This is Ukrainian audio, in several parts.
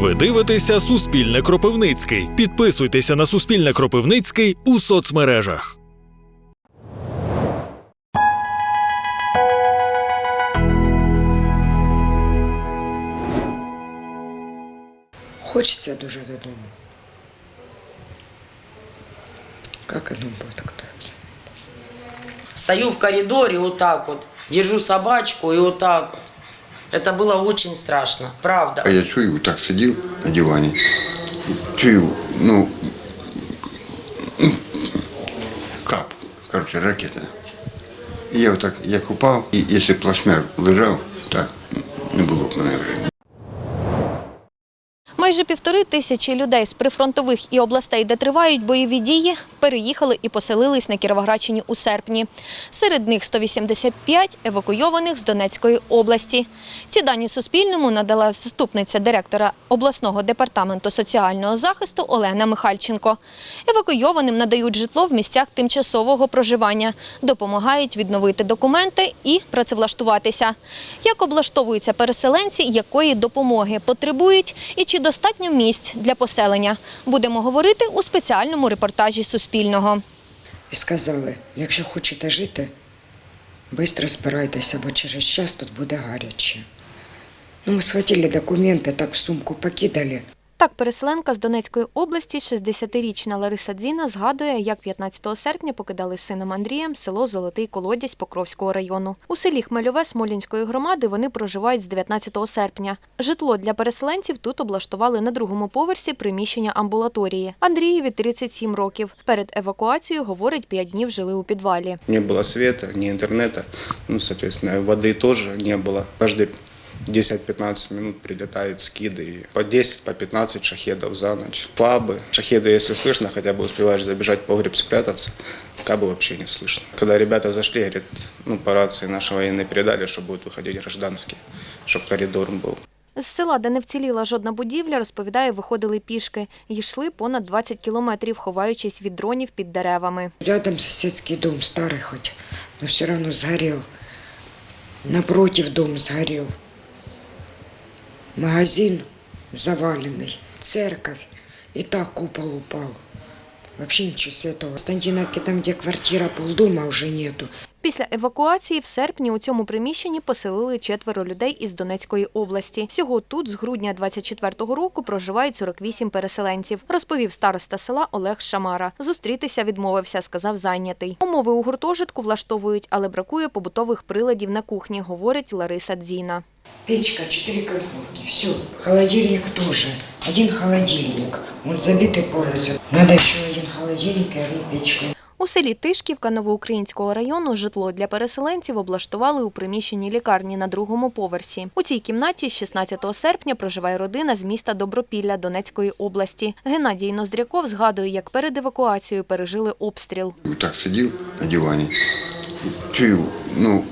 Ви дивитеся Суспільне Кропивницький. Підписуйтеся на Суспільне Кропивницький у соцмережах. Хочеться дуже додому. Как оно будет, кто Стою в коридоре вот так вот, держу собачку и вот так вот. Это было очень страшно, правда. А я чую, так сидів на дивані. Чую, ну, кап, короче, ракета. І я отак, як упав, і б плашмя лежав, так, не було б мене вже. Майже півтори тисячі людей з прифронтових і областей, де тривають бойові дії, переїхали і поселились на Кіровоградщині у серпні. Серед них 185 евакуйованих з Донецької області. Ці дані Суспільному надала заступниця директора обласного департаменту соціального захисту Олена Михальченко. Евакуйованим надають житло в місцях тимчасового проживання, допомагають відновити документи і працевлаштуватися. Як облаштовуються переселенці, якої допомоги потребують і чи достатньо місць для поселення, будемо говорити у спеціальному репортажі Суспільного. І сказали, якщо хочете жити, швидко збирайтеся, бо через час тут буде гаряче. Ну, ми схватили документи, так в сумку покидали. Так, переселенка з Донецької області, 60-річна Лариса Дзіна, згадує, як 15 серпня покидали з сином Андрієм село Золотий Колодязь Покровського району. У селі Хмельове Смолінської громади вони проживають з 19 серпня. Житло для переселенців тут облаштували на другому поверсі приміщення амбулаторії. Андрієві 37 років. Перед евакуацією, говорить, 5 днів жили у підвалі. Не было света, ни интернета, ну, соответственно, воды тоже не было. Каждые 10-15 минут прилетают скиды, и по 10, по 15 шахедов за ночь. Фабы, шахеды, если слышно, хотя бы успеваешь забежать в погреб спрятаться, кабы вообще не слышно. Когда ребята зашли, говорят, ну, по рации наши военные передали, что будут выходить гражданские, чтобы коридор был. З села, де не вціліла жодна будівля, розповідає, виходили пішки. І йшли понад 20 кілометрів, ховаючись від дронів під деревами. Рядом соседский дом, старый хоть, но все равно сгорел. Напротив дом сгорел. Магазин завалений, церковь, и так купол упал. Вообще ничего с этого. В Константиновке, там, где квартира, полдома уже нету. Після евакуації в серпні у цьому приміщенні поселили четверо людей із Донецької області. Всього тут з грудня 24-го року проживають 48 переселенців, розповів староста села Олег Шамара. Зустрітися відмовився, сказав зайнятий. Умови у гуртожитку влаштовують, але бракує побутових приладів на кухні, говорить Лариса Дзіна. Печка, четыре конфорки, все. Холодильник тоже. Один холодильник. Он забитый полностью. Надо еще один холодильник и одну печку. У селі Тишківка Новоукраїнського району житло для переселенців облаштували у приміщенні лікарні на другому поверсі. У цій кімнаті з 16 серпня проживає родина з міста Добропілля Донецької області. Геннадій Ноздряков згадує, як перед евакуацією пережили обстріл. Так сидів на дивані. Чую, ну,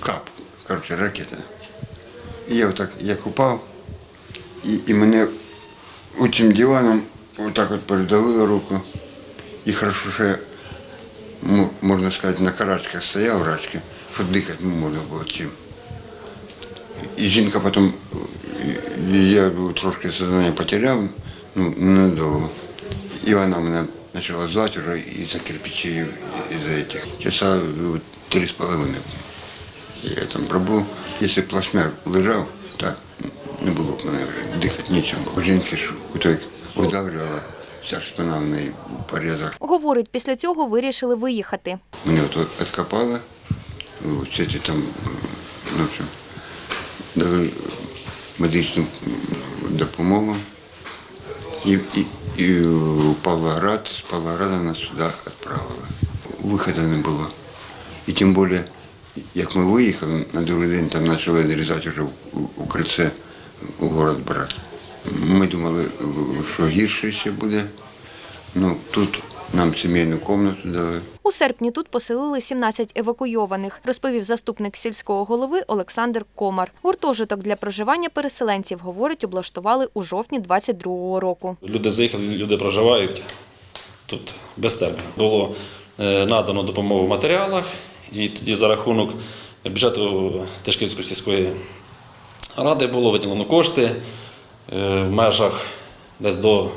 кап, короче, ракета. І я отак, як упав, і, і мене цим диваном отак от передавило руку. І хорошо, що я, мо- можна сказати, на карачках стояв рачки, що дихати не можна було чим. І жінка потім, е, я трошки сознання потеряв, ну, ненадовго. І вона мене почала звати вже із-за кирпичів, із-за этих. Часа ну, три з половиною. Я там пробув. Якщо плашмя лежав, так не було б мене вже дихати нічим. У жінки ж у той видавлювала, вся спина в неї у порізах. Говорить, після цього вирішили виїхати. Мене от відкопали, все ці там, ну, що, дали медичну допомогу. І, і, і Павлоград, з Павлограда нас сюди відправили. Виходу не було. І тим більше, як ми виїхали, на другий день там почали відрізати вже у, у кольце у город брат. Ми думали, що гірше ще буде. Ну, тут нам сімейну кімнату дали. У серпні тут поселили 17 евакуйованих, розповів заступник сільського голови Олександр Комар. Гуртожиток для проживання переселенців, говорить, облаштували у жовтні 22-го року. Люди заїхали, люди проживають тут без терміну. Було е, надано допомогу в матеріалах, і тоді за рахунок бюджету Тишківської сільської Ради було виділено кошти в межах десь до,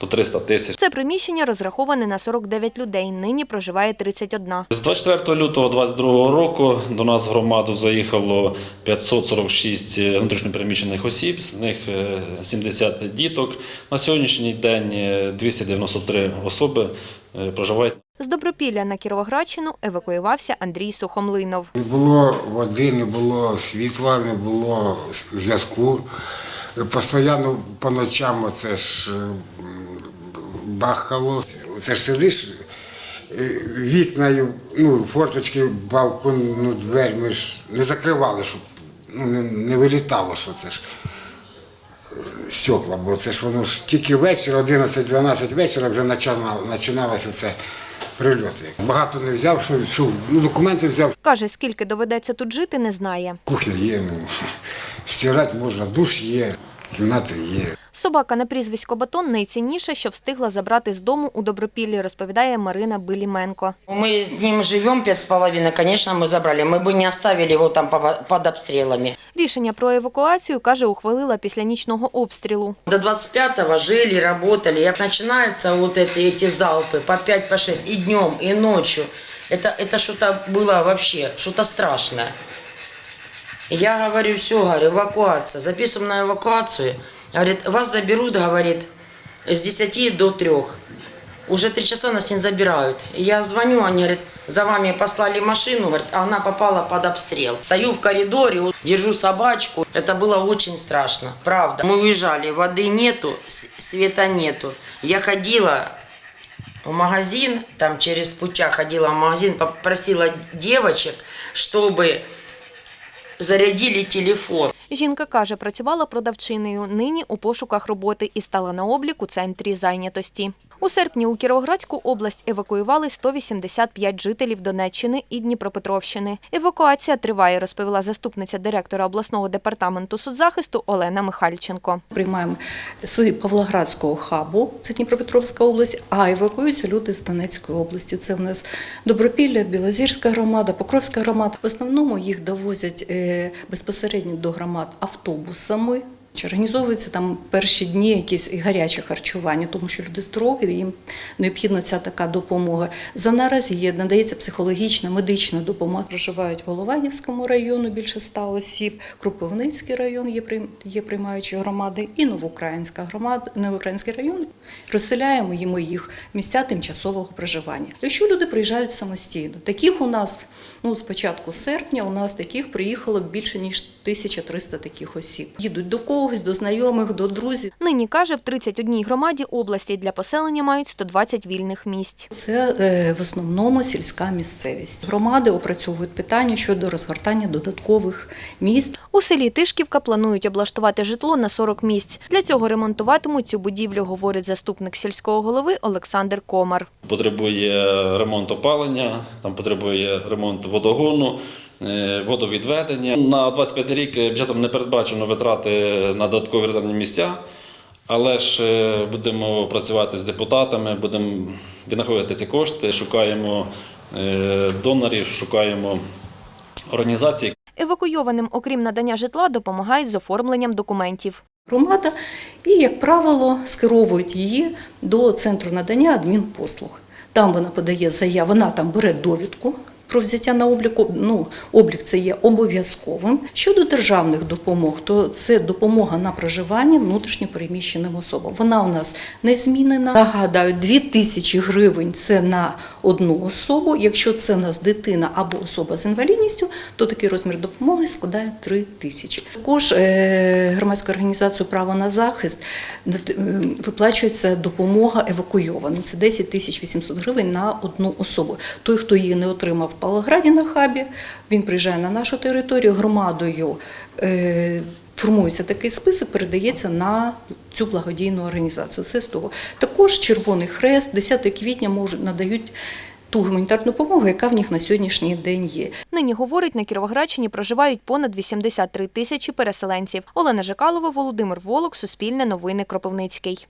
до 300 тисяч. Це приміщення розраховане на 49 людей. Нині проживає 31. З 24 лютого 2022 року до нас в громаду заїхало 546 внутрішньопереміщених осіб, з них е, 70 діток. На сьогоднішній день е, 293 особи е, проживають З Добропілля на Кіровоградщину евакуювався Андрій Сухомлинов. Не було води, не було світла, не було зв'язку. Постійно по ночам це ж е, бахало. Це ж сидиш, е, вікна, ну, форточки, балкон, ну, двері ми ж не закривали, щоб ну, не, не вилітало, що це ж е, стекла, бо це ж воно ж тільки вечір, 11-12 вечора вже починалося це прильоти. Багато не взяв, що, що ну, документи взяв. Каже, скільки доведеться тут жити, не знає. Кухня є, ну, стирати можна, душ є, кімната є. Собака на прізвисько Батон найцінніше, що встигла забрати з дому у Добропіллі, розповідає Марина Биліменко. Мы с ним живем пять с половиной, конечно, мы забрали. Мы бы не оставили его там по- под обстрелами. Рішення про евакуацію, каже, ухвалила після нічного обстрілу. До 25-го жили, работали. И начинаются вот эти, эти залпы по 5, по 6 и днем, и ночью. Это, это что-то было вообще, что-то страшное. Я говорю, все, говорю, эвакуация. Записываем на эвакуацию. Говорит, вас заберут, говорит, с 10 до 3. Уже три часа нас не забирают. Я звоню, они говорят, за вами послали машину, говорит, а она попала под обстрел. Стою в коридоре, держу собачку. Это было очень страшно, правда. Мы уезжали, воды нету, света нету. Я ходила в магазин, там через путя ходила в магазин, попросила девочек, чтобы зарядили телефон. Жінка каже, працювала продавчиною, нині у пошуках роботи і стала на облік у центрі зайнятості. У серпні у Кіровоградську область евакуювали 185 жителів Донеччини і Дніпропетровщини. Евакуація триває, розповіла заступниця директора обласного департаменту соцзахисту Олена Михальченко. Приймаємо з Павлоградського хабу, це Дніпропетровська область, а евакуюються люди з Донецької області. Це в нас Добропілля, Білозірська громада, Покровська громада. В основному їх довозять е, безпосередньо до громад автобусами. Чи Організовуються там перші дні якісь гаряче харчування, тому що люди з дороги, їм необхідна ця така допомога. За наразі є надається психологічна, медична допомога. Проживають в Голованівському району більше ста осіб, Кропивницький район є, є приймаючі громади, і Новоукраїнська громада, Новоукраїнський район. Розселяємо їх місця тимчасового проживання. Якщо люди приїжджають самостійно, таких у нас ну з початку серпня у нас таких приїхало більше ніж 1300 таких осіб. Їдуть до когось, до знайомих, до друзів. Нині, каже, в 31 громаді області для поселення мають 120 вільних місць. Це е, в основному сільська місцевість. Громади опрацьовують питання щодо розгортання додаткових місць. У селі Тишківка планують облаштувати житло на 40 місць. Для цього ремонтуватимуть цю будівлю, говорить заступник сільського голови Олександр Комар. Потребує ремонт опалення, там потребує ремонт водогону, водовідведення. На 25 рік бюджетом не передбачено витрати на додаткові резервні місця, але ж е, будемо працювати з депутатами, будемо віднаходити ці кошти, шукаємо е, донорів, шукаємо організації, Евакуйованим, окрім надання житла, допомагають з оформленням документів. Громада і, як правило, скеровують її до центру надання адмінпослуг. Там вона подає заяву, вона там бере довідку про взяття на обліку. Ну, облік це є обов'язковим. Щодо державних допомог, то це допомога на проживання внутрішньо переміщеним особам. Вона у нас не змінена. Нагадаю, 2 тисячі гривень це на одну особу. Якщо це у нас дитина або особа з інвалідністю, то такий розмір допомоги складає 3 тисячі. Також е, громадською організацією право на захист е, виплачується допомога евакуйованим. Це 10 тисяч 800 гривень на одну особу. Той, хто її не отримав Павлограді на хабі, він приїжджає на нашу територію громадою. е, Формується такий список, передається на цю благодійну організацію. Це з того. Також Червоний Хрест 10 квітня можуть надають ту гуманітарну допомогу, яка в них на сьогоднішній день є. Нині, говорить, на Кіровоградщині проживають понад 83 тисячі переселенців. Олена Жикалова, Володимир Волок, Суспільне новини Кропивницький.